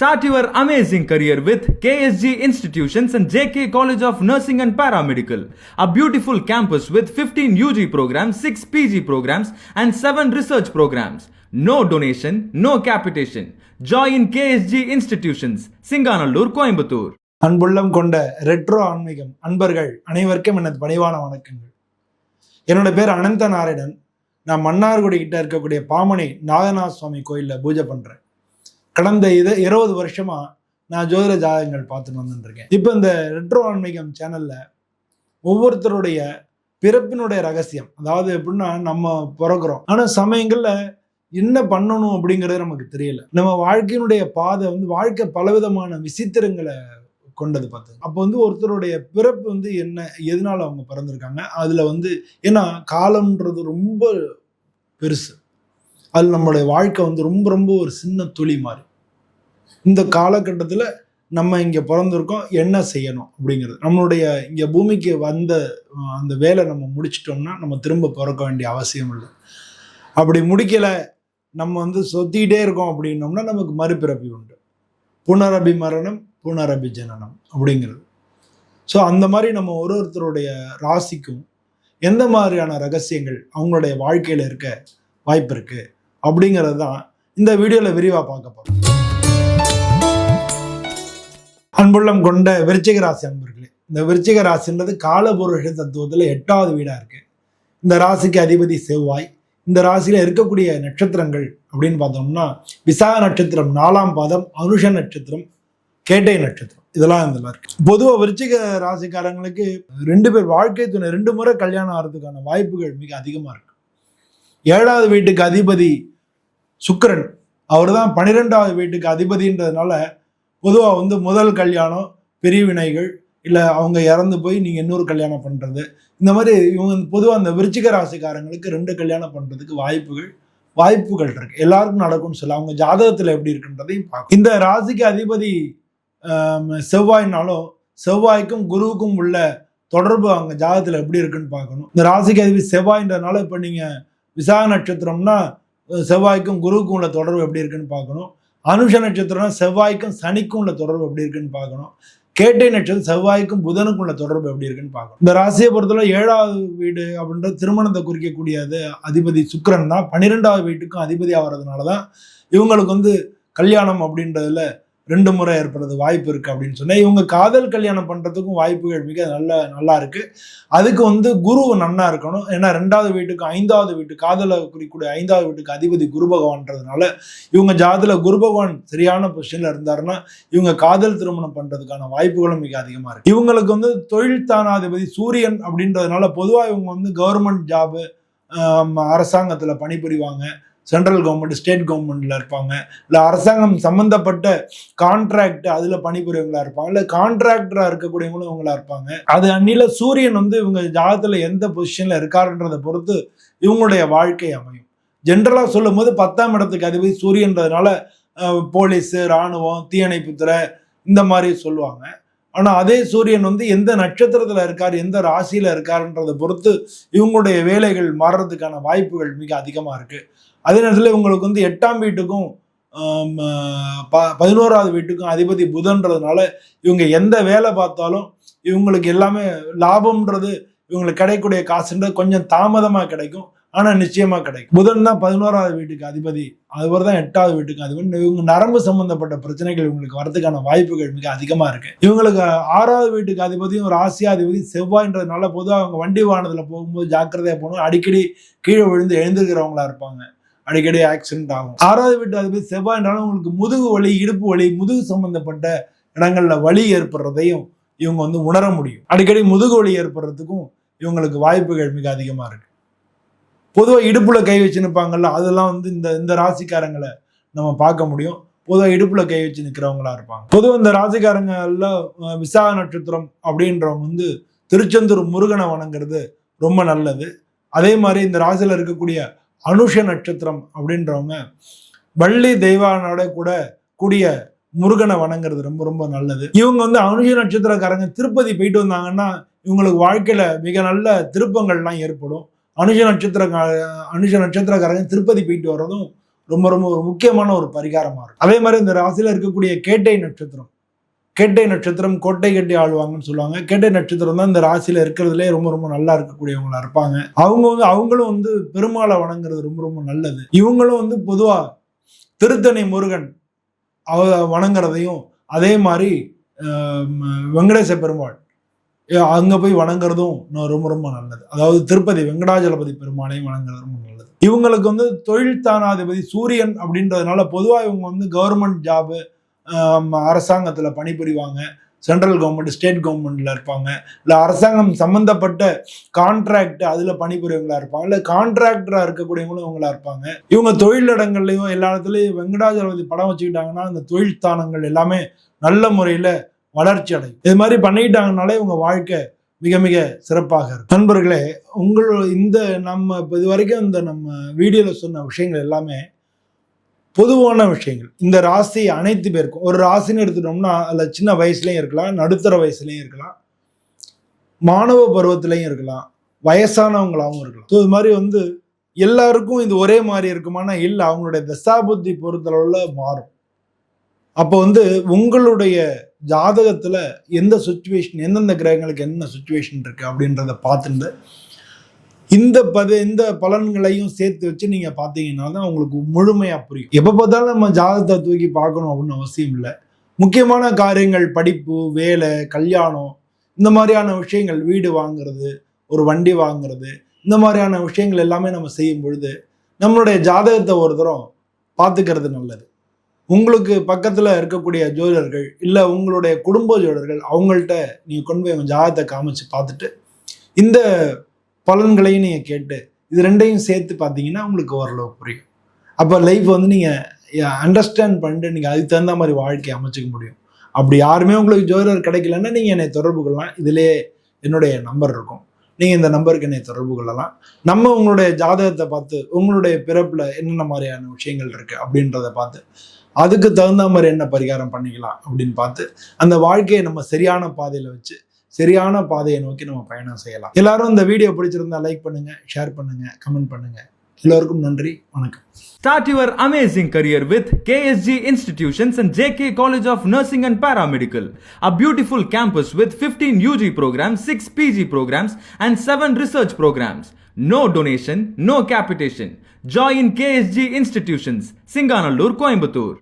Start your amazing career with KSG Institutions and JK College of Nursing and Paramedical, a beautiful campus with 15 UG programs, 6 PG programs, and 7 research programs. No donation, no capitation. Join KSG Institutions, Singanallur, Coimbatore. அன்புள்ளம் கொண்ட retro ஆன்மீகம் அன்பர்கள் அனைவருக்கும் எனது பணிவான வணக்கங்கள் என்னோட பேர் அனந்த நாராயணன் நான் மன்னார்குடி கிட்ட இருக்கக்கூடிய பாமனை நாகநாத சுவாமி கோயிலில் பூஜை பண்ணுறேன் கடந்த இது இருபது வருஷமா நான் ஜோதிட ஜாதகங்கள் பார்த்துட்டு வந்துருக்கேன் இப்போ இந்த ரெட்ரோ ஆன்மீகம் சேனல்ல ஒவ்வொருத்தருடைய பிறப்பினுடைய ரகசியம் அதாவது எப்படின்னா நம்ம பிறக்கிறோம். ஆனால் சமயங்கள்ல என்ன பண்ணணும் அப்படிங்கிறது நமக்கு தெரியல. நம்ம வாழ்க்கையினுடைய பாதை வந்து வாழ்க்கை பலவிதமான விசித்திரங்களை கொண்டது பார்த்து. அப்போ வந்து ஒருத்தருடைய பிறப்பு வந்து என்ன எதனால அவங்க பிறந்திருக்காங்க? அதுல வந்து ஏன்னா காலம்ன்றது ரொம்ப பெருசு. அது நம்மளுடைய வாழ்க்கை வந்து ரொம்ப ரொம்ப ஒரு சின்ன துளி மாதிரி. இந்த காலகட்டத்தில் நம்ம இங்கே பிறந்திருக்கோம் என்ன செய்யணும் அப்படிங்கிறது. நம்மளுடைய இங்கே பூமிக்கு வந்த அந்த வேலை நம்ம முடிச்சிட்டோம்னா நம்ம திரும்ப பிறக்க வேண்டிய அவசியம் இல்லை. அப்படி முடிக்கலை நம்ம வந்து சொத்திக்கிட்டே இருக்கோம் அப்படின்னோம்னா நமக்கு மறுபிறப்பி உண்டு. புனரபி மரணம் புனரபி ஜனனம் அப்படிங்கிறது. ஸோ அந்த மாதிரி நம்ம ஒரு ஒருத்தருடைய ராசிக்கும் எந்த மாதிரியான ரகசியங்கள் அவங்களுடைய வாழ்க்கையில் இருக்க வாய்ப்பு இருக்குது அப்படிங்கிறது தான் இந்த வீடியோவில் விரிவாக பார்க்க போகிறோம் அன்புள்ளம் கொண்ட விருச்சிக ராசி அன்பர்களே இந்த விருச்சிக ராசின்றது காலபுருஷ தத்துவத்தில் எட்டாவது வீடாக இருக்குது இந்த ராசிக்கு அதிபதி செவ்வாய் இந்த ராசியில் இருக்கக்கூடிய நட்சத்திரங்கள் அப்படின்னு பார்த்தோம்னா விசாக நட்சத்திரம் நாலாம் பாதம் அனுஷ நட்சத்திரம் கேட்டை நட்சத்திரம் இதெல்லாம் இதில் இருக்கு. பொதுவாக விருச்சிக ராசிக்காரங்களுக்கு ரெண்டு பேர் வாழ்க்கை துணை ரெண்டு முறை கல்யாணம் ஆகிறதுக்கான வாய்ப்புகள் மிக அதிகமாக இருக்கு. ஏழாவது வீட்டுக்கு அதிபதி சுக்கரன். அவர் தான் பன்னிரெண்டாவது வீட்டுக்கு அதிபதின்றதுனால பொதுவாக வந்து முதல் கல்யாணம் பிரிவினைகள் இல்லை அவங்க இறந்து போய் நீங்கள் இன்னொரு கல்யாணம் பண்ணுறது இந்த மாதிரி இவங்க பொதுவாக அந்த விருச்சிக ராசிக்காரங்களுக்கு ரெண்டு கல்யாணம் பண்ணுறதுக்கு வாய்ப்புகள் வாய்ப்புகள் இருக்கு. எல்லாருக்கும் நடக்கும்னு சொல்ல அவங்க ஜாதகத்தில் எப்படி இருக்குன்றதையும் பார்க்கும் இந்த ராசிக்கு அதிபதி செவ்வாய்னாலும் செவ்வாய்க்கும் குருவுக்கும் உள்ள தொடர்பு அவங்க ஜாதகத்தில் எப்படி இருக்குன்னு பார்க்கணும். இந்த ராசிக்கு அதிபதி செவ்வாய்ன்றதுனால இப்போ நீங்கள் விசாக நட்சத்திரம்னா செவ்வாய்க்கும் குருவுக்கும் உள்ள தொடர்பு எப்படி இருக்குன்னு பார்க்கணும். அனுஷ நட்சத்திரம்னா செவ்வாய்க்கும் சனிக்கும் உள்ள தொடர்பு எப்படி இருக்குன்னு பார்க்கணும். கேட்டை நட்சத்திரம் செவ்வாய்க்கும் புதனுக்கும் உள்ள தொடர்பு எப்படி இருக்குன்னு பார்க்கணும். இந்த ராசியை பொறுத்தவரை ஏழாவது வீடு அப்படின்ற திருமணத்தை குறிக்கக்கூடியது அதிபதி சுக்கரன் தான். பன்னிரெண்டாவது வீட்டுக்கும் அதிபதி ஆகிறதுனால தான் இவங்களுக்கு வந்து கல்யாணம் அப்படின்றதுல ரெண்டு முறை ஏற்படுறது வாய்ப்பு இருக்கு அப்படின்னு சொன்னேன். இவங்க காதல் கல்யாணம் பண்றதுக்கும் வாய்ப்புகள் மிக நல்ல நல்லா இருக்கு. அதுக்கு வந்து குரு நன்னா இருக்கணும். ஏன்னா ரெண்டாவது வீட்டுக்கு ஐந்தாவது வீட்டு காதலை குறிக்கூடிய ஐந்தாவது வீட்டுக்கு அதிபதி குரு பகவான்றதுனால இவங்க ஜாதில குரு பகவான் சரியான பொசிஷன்ல இருந்தாருன்னா இவங்க காதல் திருமணம் பண்றதுக்கான வாய்ப்புகளும் மிக அதிகமா இருக்கு. இவங்களுக்கு வந்து தொழில் தானாதிபதி சூரியன் அப்படின்றதுனால பொதுவா இவங்க வந்து கவர்மெண்ட் ஜாபு அரசாங்கத்துல பணிபுரிவாங்க. சென்ட்ரல் கவர்மெண்ட் ஸ்டேட் கவர்மெண்ட்ல இருப்பாங்க. இல்லை அரசாங்கம் சம்பந்தப்பட்ட கான்ட்ராக்ட் அதுல பணிபுரியவங்களா இருப்பாங்க. இல்லை கான்ட்ராக்டரா இருக்கக்கூடியவங்களும் இவங்களா இருப்பாங்க. அது அன்னில சூரியன் வந்து இவங்க ஜாதத்துல எந்த பொசிஷன்ல இருக்காருன்றதை பொறுத்து இவங்களுடைய வாழ்க்கை அமையும். ஜென்ரலாக சொல்லும் போது பத்தாம் இடத்துக்கு அதிபதி சூரியன்றதுனால போலீஸு போலீஸ் ராணுவம் தீயணைப்புத்துறை இந்த மாதிரி சொல்லுவாங்க. ஆனால் அதே சூரியன் வந்து எந்த நட்சத்திரத்தில் இருக்கார் எந்த ராசியில் இருக்காருன்றதை பொறுத்து இவங்களுடைய வேலைகள் மாறுறதுக்கான வாய்ப்புகள் மிக அதிகமாக இருக்குது அதே நேரத்தில் இவங்களுக்கு வந்து எட்டாம் வீட்டுக்கும் ப- பதினோராவது வீட்டுக்கும் அதிபதி புதன்றதுனால இவங்க எந்த வேலை பார்த்தாலும் இவங்களுக்கு எல்லாமே லாபம்ன்றது இவங்களுக்கு கிடைக்கக்கூடிய காசுன்றது கொஞ்சம் தாமதமாக கிடைக்கும். ஆனால் நிச்சயமாக கிடைக்கும். புதன் தான் பதினோராவது வீட்டுக்கு அதிபதி. அவர் தான் எட்டாவது வீட்டுக்கு அதிபதி. இவங்க நரம்பு சம்பந்தப்பட்ட பிரச்சனைகள் இவங்களுக்கு வரதுக்கான வாய்ப்புகள் மிக அதிகமாக இருக்கு. இவங்களுக்கு ஆறாவது வீட்டுக்கு அதிபதியும் ராசியாதிபதி செவ்வாய்ன்றதுனால பொதுவாக அவங்க வண்டி வாகனத்தில் போகும்போது ஜாக்கிரதையாக போகணும். அடிக்கடி கீழே விழுந்து எழுந்திருக்கிறவங்களா இருப்பாங்க. அடிக்கடி ஆக்சிடென்ட் ஆகும். ஆறாவது வீட்டு அதிபதி செவ்வாய்னாலும் உங்களுக்கு முதுகு வலி இடுப்பு வலி முதுகு சம்பந்தப்பட்ட இடங்கள்ல வலி ஏற்படுறதையும் இவங்க வந்து உணர முடியும். அடிக்கடி முதுகு வலி ஏற்படுறதுக்கும் இவங்களுக்கு வாய்ப்புகள் மிக அதிகமாக இருக்கு. பொதுவாக இடுப்புல கை வச்சு நிற்பாங்கல்ல அதெல்லாம் வந்து இந்த இந்த ராசிக்காரங்களை நம்ம பார்க்க முடியும். பொதுவாக இடுப்புல கை வச்சு நிற்கிறவங்களா இருப்பாங்க. பொதுவாக இந்த ராசிக்காரங்கள்ல விசாக நட்சத்திரம் அப்படின்றவங்க வந்து திருச்செந்தூர் முருகனை வணங்குறது ரொம்ப நல்லது. அதே மாதிரி இந்த ராசியில் இருக்கக்கூடிய அனுஷ நட்சத்திரம் அப்படின்றவங்க வள்ளி தெய்வானோட கூட கூடிய முருகனை வணங்குறது ரொம்ப ரொம்ப நல்லது. இவங்க வந்து அனுஷ நட்சத்திரக்காரங்க திருப்பதி போயிட்டு வந்தாங்கன்னா இவங்களுக்கு வாழ்க்கையில் மிக நல்ல திருப்பங்கள்லாம் ஏற்படும். அனுஷ நட்சத்திர அனுஷ நட்சத்திரக்காரங்க திருப்பதி போயிட்டு வர்றதும் ரொம்ப ரொம்ப ஒரு முக்கியமான ஒரு பரிகாரமாக இருக்கும். அதே மாதிரி இந்த ராசியில் இருக்கக்கூடிய கேட்டை நட்சத்திரம். கெட்டை நட்சத்திரம் கொட்டை கட்டி ஆளுவாங்கன்னு சொல்லுவாங்க. கெட்டை நட்சத்திரம் தான் இந்த ராசியில இருக்கிறதுலே ரொம்ப ரொம்ப நல்லா இருக்கக்கூடியவங்களா இருப்பாங்க. அவங்க வந்து அவங்களும் வந்து பெருமாளை வணங்குறது ரொம்ப ரொம்ப நல்லது. இவங்களும் வந்து பொதுவா திருத்தணி முருகன் அவ வணங்குறதையும் அதே மாதிரி வெங்கடேச பெருமாள் அங்கே போய் வணங்குறதும் ரொம்ப ரொம்ப நல்லது. அதாவது திருப்பதி வெங்கடாஜலபதி பெருமாளையும் வணங்குறது ரொம்ப நல்லது. இவங்களுக்கு வந்து தொழில் தானாதிபதி சூரியன் அப்படின்றதுனால பொதுவாக இவங்க வந்து கவர்மெண்ட் ஜாபு அரசாங்கத்தில் பணிபுரிவாங்க. சென்ட்ரல் கவர்மெண்ட் ஸ்டேட் கவர்மெண்ட்ல இருப்பாங்க. இல்லை அரசாங்கம் சம்பந்தப்பட்ட கான்ட்ராக்ட் அதில் பணிபுரியவங்களா இருப்பாங்க. இல்லை கான்ட்ராக்டராக இருக்கக்கூடியவங்களும் இவங்களா இருப்பாங்க. இவங்க தொழிலிடங்கள்லையும் எல்லா இடத்துலையும் வெங்கடாஜலபதி படம் வச்சுக்கிட்டாங்கன்னா அந்த தொழில் ஸ்தானங்கள் எல்லாமே நல்ல முறையில் வளர்ச்சி அடையும். இது மாதிரி பண்ணிக்கிட்டாங்கனாலே இவங்க வாழ்க்கை மிக மிக சிறப்பாக இருக்கும். நண்பர்களே உங்கள் இந்த நம்ம இப்போ இது வரைக்கும் இந்த நம்ம வீடியோவில் சொன்ன விஷயங்கள் எல்லாமே பொதுவான விஷயங்கள். இந்த ராசி அனைத்து பேருக்கும் ஒரு ராசின்னு எடுத்துட்டோம்னா அதில் சின்ன வயசுலையும் இருக்கலாம் நடுத்தர வயசுலையும் இருக்கலாம் மாணவ பருவத்திலையும் இருக்கலாம் வயசானவங்களாகவும் இருக்கலாம். ஸோ இது மாதிரி வந்து எல்லாருக்கும் இது ஒரே மாதிரி இருக்குமானா இல்லை அவங்களுடைய தசாபுத்தி பொறுத்தளவில் மாறும். அப்போ வந்து உங்களுடைய ஜாதகத்தில் எந்த சுச்சுவேஷன் எந்தெந்த கிரகங்களுக்கு என்ன சுச்சுவேஷன் இருக்குது அப்படின்றத பார்த்துட்டு இந்த பத இந்த பலன்களையும் சேர்த்து வச்சு நீங்க பார்த்தீங்கன்னா தான் உங்களுக்கு முழுமையா புரியும். எப்போ பார்த்தாலும் நம்ம ஜாதகத்தை தூக்கி பார்க்கணும் அப்படின்னு அவசியம் இல்லை. முக்கியமான காரியங்கள் படிப்பு வேலை கல்யாணம் இந்த மாதிரியான விஷயங்கள் வீடு வாங்குறது ஒரு வண்டி வாங்குறது இந்த மாதிரியான விஷயங்கள் எல்லாமே நம்ம செய்யும் பொழுது நம்மளுடைய ஜாதகத்தை ஒரு தரம் பார்த்துக்கிறது நல்லது. உங்களுக்கு பக்கத்தில் இருக்கக்கூடிய ஜோதிடர்கள் இல்லை உங்களுடைய குடும்ப ஜோதிடர்கள் அவங்கள்ட்ட நீங்கள் கொண்டு போய் உங்கள் ஜாதகத்தை காமிச்சு பார்த்துட்டு இந்த பலன்களையும் நீங்கள் கேட்டு இது ரெண்டையும் சேர்த்து பார்த்தீங்கன்னா உங்களுக்கு ஓரளவு புரியும். அப்போ லைஃப் வந்து நீங்கள் அண்டர்ஸ்டாண்ட் பண்ணிட்டு நீங்கள் அதுக்கு தகுந்த மாதிரி வாழ்க்கையை அமைச்சிக்க முடியும். அப்படி யாருமே உங்களுக்கு ஜோதிடர் கிடைக்கலன்னா நீங்கள் என்னை தொடர்பு கொள்ளலாம். இதிலே என்னுடைய நம்பர் இருக்கும். நீங்கள் இந்த நம்பருக்கு என்னை தொடர்பு கொள்ளலாம். நம்ம உங்களுடைய ஜாதகத்தை பார்த்து உங்களுடைய பிறப்பில் என்னென்ன மாதிரியான விஷயங்கள் இருக்குது அப்படின்றத பார்த்து அதுக்கு தகுந்த மாதிரி என்ன பரிகாரம் பண்ணிக்கலாம் அப்படின்னு பார்த்து அந்த வாழ்க்கையை நம்ம சரியான பாதையில் வச்சு சரியான பாதையை நோக்கி நம்ம பயணம் செய்யலாம் எல்லாரும் இந்த வீடியோ பிடிச்சிருந்தா லைக் பண்ணுங்க ஷேர் பண்ணுங்க கமெண்ட் பண்ணுங்க எல்லோருக்கும் நன்றி வணக்கம் start your amazing career with KSG institutions and JK college of nursing and paramedical a beautiful campus with fifteen UG programs six PG programs and seven research programs no donation no capitation join KSG institutions Singanallur Coimbatore